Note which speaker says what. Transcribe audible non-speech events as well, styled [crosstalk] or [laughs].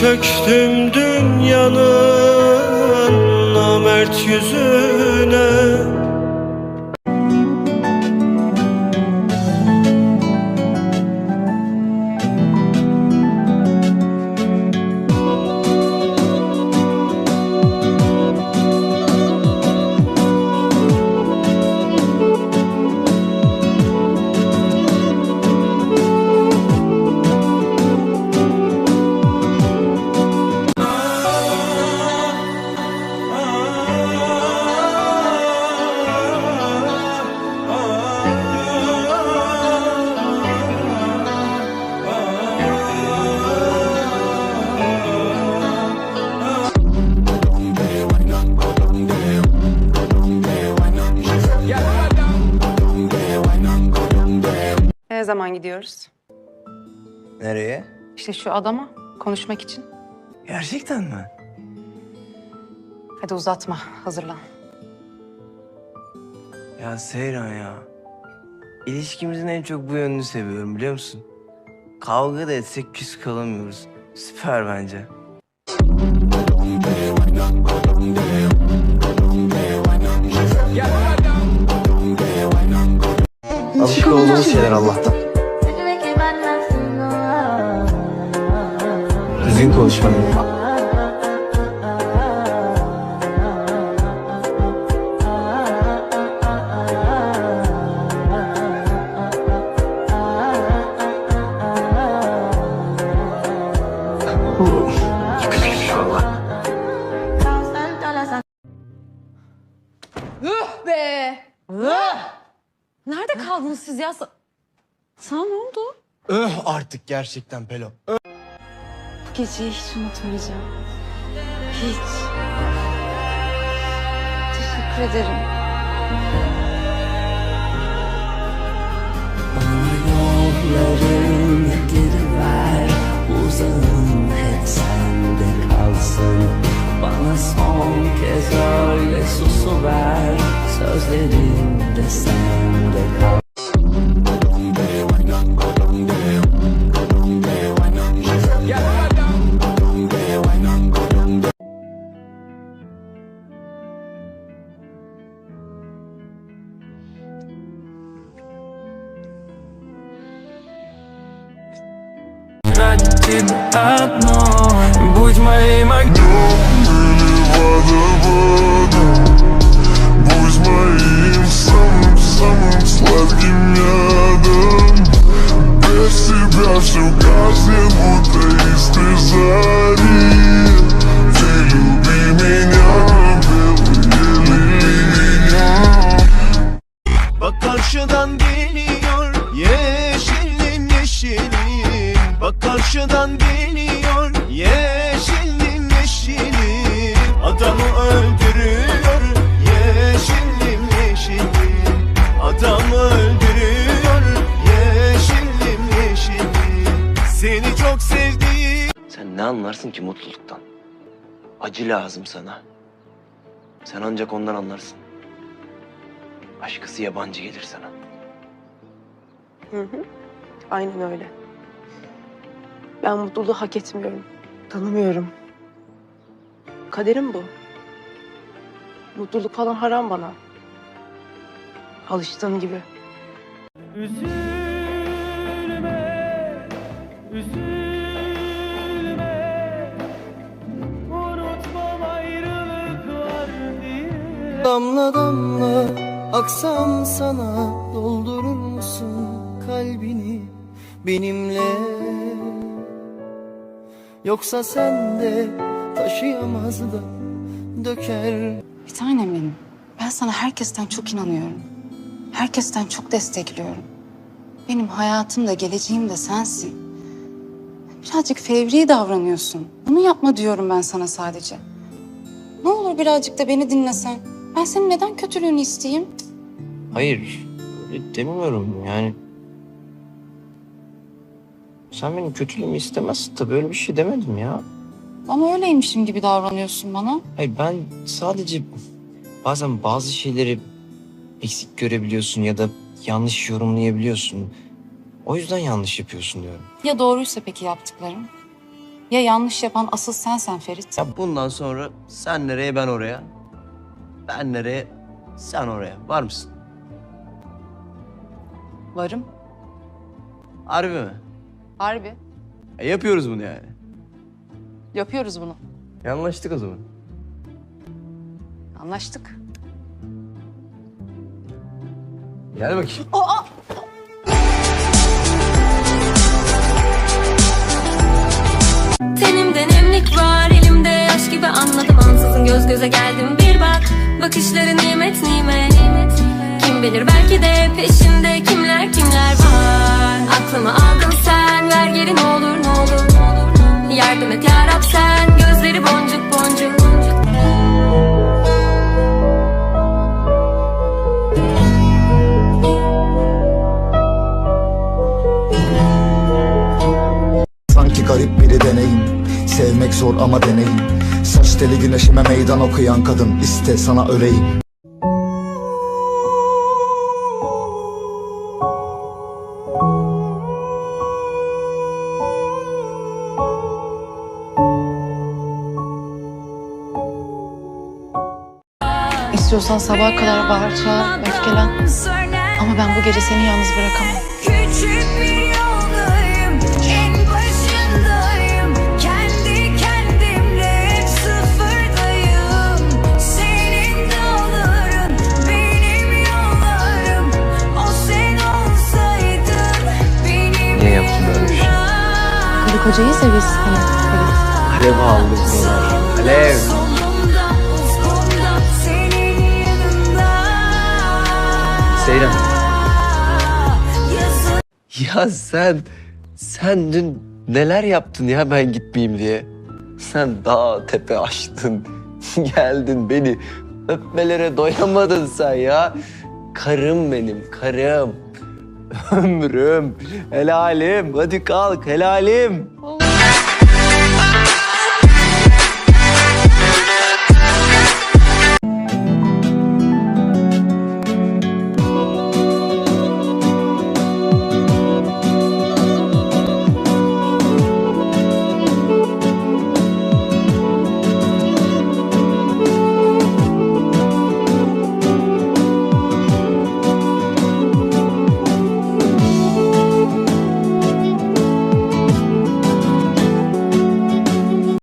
Speaker 1: çöktüm dünyanın Namert yüzüne
Speaker 2: gidiyoruz?
Speaker 3: Nereye?
Speaker 2: İşte şu adama konuşmak için.
Speaker 3: Gerçekten mi?
Speaker 2: Hadi uzatma, hazırlan.
Speaker 3: Ya Seyran ya. İlişkimizin en çok bu yönünü seviyorum biliyor musun? Kavga da etsek küs kalamıyoruz. Süper bence. Alışık olduğumuz şeyler Allah'tan. Düzgün konuşmanı.
Speaker 4: be! Nerede kaldınız siz ya? Sa- Sana ne oldu?
Speaker 5: Öh artık gerçekten Pelo.
Speaker 4: Bu geceyi hiç unutmayacağım. Hiç. Teşekkür ederim.
Speaker 6: Yolların geri ver sende kalsın Bana son kez öyle susu ver Sözlerim de sende
Speaker 3: будет одной
Speaker 7: Будь
Speaker 3: моей магнитой anlarsın ki mutluluktan? Acı lazım sana. Sen ancak ondan anlarsın. Başkası yabancı gelir sana.
Speaker 2: Hı hı. Aynen öyle. Ben mutluluğu hak etmiyorum. Tanımıyorum. Kaderim bu. Mutluluk falan haram bana. Alıştığım gibi.
Speaker 6: Damla damla aksam sana doldurur musun kalbini benimle Yoksa sen de taşıyamaz da döker
Speaker 4: Bir tanem benim. Ben sana herkesten çok inanıyorum. Herkesten çok destekliyorum. Benim hayatım da geleceğim de sensin. Birazcık fevri davranıyorsun. Bunu yapma diyorum ben sana sadece. Ne olur birazcık da beni dinlesen. Ben senin neden kötülüğünü isteyeyim?
Speaker 3: Hayır, öyle demiyorum yani. Sen benim kötülüğümü istemezsin tabii öyle bir şey demedim ya.
Speaker 4: Bana öyleymişim gibi davranıyorsun bana.
Speaker 3: Hayır ben sadece bazen bazı şeyleri
Speaker 5: eksik görebiliyorsun ya da yanlış yorumlayabiliyorsun. O yüzden yanlış yapıyorsun diyorum.
Speaker 4: Ya doğruysa peki yaptıklarım? Ya yanlış yapan asıl sensen Ferit?
Speaker 3: Ya bundan sonra sen nereye ben oraya. Ben nereye sen oraya. Var mısın?
Speaker 2: Varım.
Speaker 3: Harbi mi?
Speaker 2: Harbi.
Speaker 3: E, yapıyoruz bunu yani.
Speaker 2: Yapıyoruz bunu.
Speaker 3: Yanlaştık o zaman.
Speaker 2: Anlaştık.
Speaker 3: Gel bakayım.
Speaker 8: Tenimde nemlik var yaş gibi anladım ansızın göz göze geldim. Bir bak Bakışları nimet nimet. Kim bilir belki de peşinde kimler kimler var. Aklımı aldın sen ver geri ne olur ne olur Yardım et yarab sen gözleri boncuk boncuk.
Speaker 9: Sanki garip biri deneyim. Sevmek zor ama deneyim Saç teli güneşime meydan okuyan kadın iste sana öleyim
Speaker 4: İstiyorsan sabaha kadar bağır çağır, öfkelen. Ama ben bu gece seni yalnız bırakamam. Karı kocayı seviyorsun.
Speaker 3: Alev aldı buralar. Alev. Seyran. Ya sen, sen dün neler yaptın ya ben gitmeyeyim diye. Sen dağ tepe aştın. [laughs] Geldin beni öpmelere doyamadın sen ya. Karım benim, karım. Ömrüm, helalim. Hadi kalk, helalim.